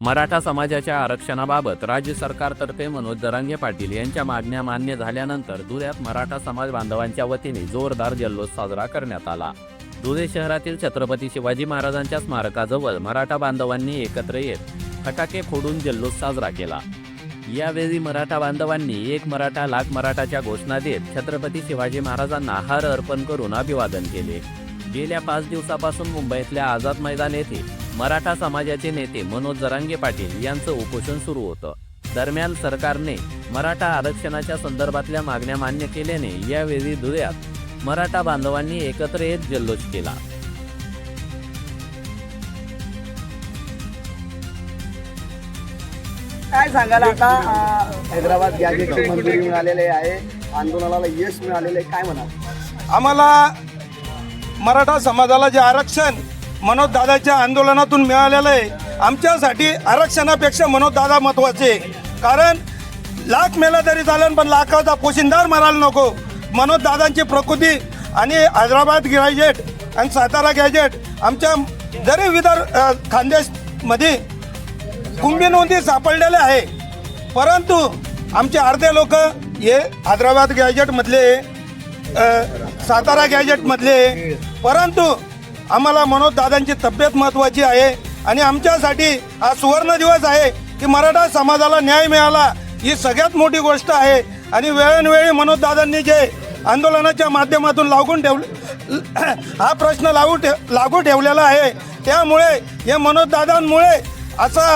मराठा समाजाच्या आरक्षणाबाबत राज्य सरकारतर्फे मनोज दरांगे पाटील यांच्या मागण्या मान्य झाल्यानंतर धुळ्यात मराठा समाज बांधवांच्या वतीने जोरदार जल्लोष साजरा करण्यात आला. धुळे शहरातील छत्रपती शिवाजी महाराजांच्या स्मारकाजवळ मराठा बांधवांनी एकत्र येत फटाके फोडून जल्लोष साजरा केला. यावेळी मराठा बांधवांनी एक मराठा लाख मराठाच्या घोषणा देत छत्रपती शिवाजी महाराजांना हार अर्पण करून अभिवादन केले. गेल्या पाच दिवसापासून मुंबईतल्या आझाद मैदान येथे मराठा समाजाचे नेते मनोज जरांगे पाटील यांचं उपोषण सुरू होतं. दरम्यान सरकारने मराठा आरक्षणाच्या संदर्भातल्या मागण्या मान्य केल्याने यावेळी धुळ्यात मराठा बांधवांनी एकत्र येत जल्लोष केला. काय सांगाल आता हैदराबाद गॅजेटची मंजुरी मिळालेली आहे आंदोलनाला यश मिळालेलं काय म्हणाल? आम्हाला मराठा समाजाला जे आरक्षण मनोज दादाच्या आंदोलनातून मिळालेलं आहे. आमच्यासाठी आरक्षणापेक्षा मनोजदादा महत्त्वाचे महत्त्वाचे कारण लाख मेला तरी चालेल पण लाखाचा पोशिंदार मारायला नको. मनोज दादांची प्रकृती आणि हैदराबाद गॅजेट आणि सातारा गॅजेट आमच्या जरी विदर खानदेशमध्ये कुंभी नोंदी सापडलेले आहे. परंतु आमचे अर्धे लोक हे हैदराबाद गॅजेटमधले सातारा गॅजेटमधले परंतु आम्हाला मनोज दादांची तब्येत महत्त्वाची आहे आणि आमच्यासाठी हा सुवर्ण दिवस आहे की मराठा समाजाला न्याय मिळाला. ही सगळ्यात मोठी गोष्ट आहे. आणि वेळोवेळी मनोज दादांनी जे आंदोलनाच्या माध्यमातून लागून ठेवले हा प्रश्न लागू ठेव लागू ठेवलेला आहे. त्यामुळे हे मनोज दादांमुळे असा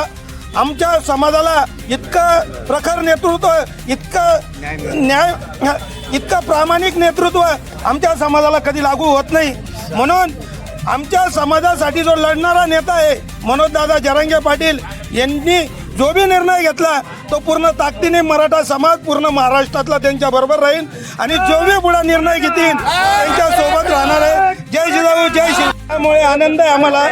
आमच्या समाजाला इतकं प्रखर नेतृत्व इतकं न्याय इतकं प्रामाणिक नेतृत्व आमच्या समाजाला कधी लागू होत नाही. म्हणून आमच्या समाजासाठी जो लढणारा नेता आहे मनोजदादा जरांगे पाटील यांनी जो बी निर्णय घेतला तो पूर्ण ताकदीने मराठा समाज पूर्ण महाराष्ट्रातला त्यांच्या बरोबर राहील आणि जो बी पुढे निर्णय घेतील त्यांच्यासोबत राहणार आहे. जय जिजाऊ जय श्री त्यामुळे आनंद आहे आम्हाला.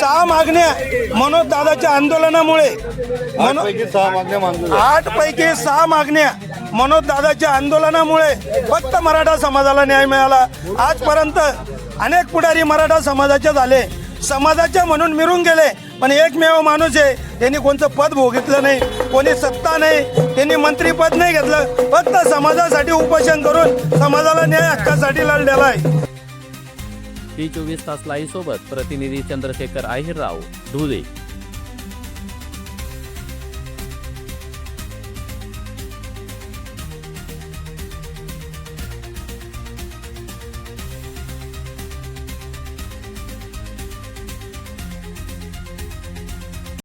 सहा मागण्या मनोज दादाच्या आंदोलनामुळे. आठ पैकी सहा मागण्या. मनोज दादाच्या आंदोलनामुळे फक्त मराठा समाजाला न्याय मिळाला. आजपर्यंत अनेक पुढारी मराठा समाजाचे झाले. समाजाचे म्हणून मिरून गेले पण एकमेव माणूस आहे. त्यांनी कोणतं पद भोगितलं नाही कोणी सत्ता नाही त्यांनी मंत्रीपद नाही घेतलं. फक्त समाजासाठी उपोषण करून समाजाला न्याय हक्कासाठी लढलेला आहे. टी चोवीस तास लाईव्ह सोबत प्रतिनिधी चंद्रशेखर आहिरराव धुळे.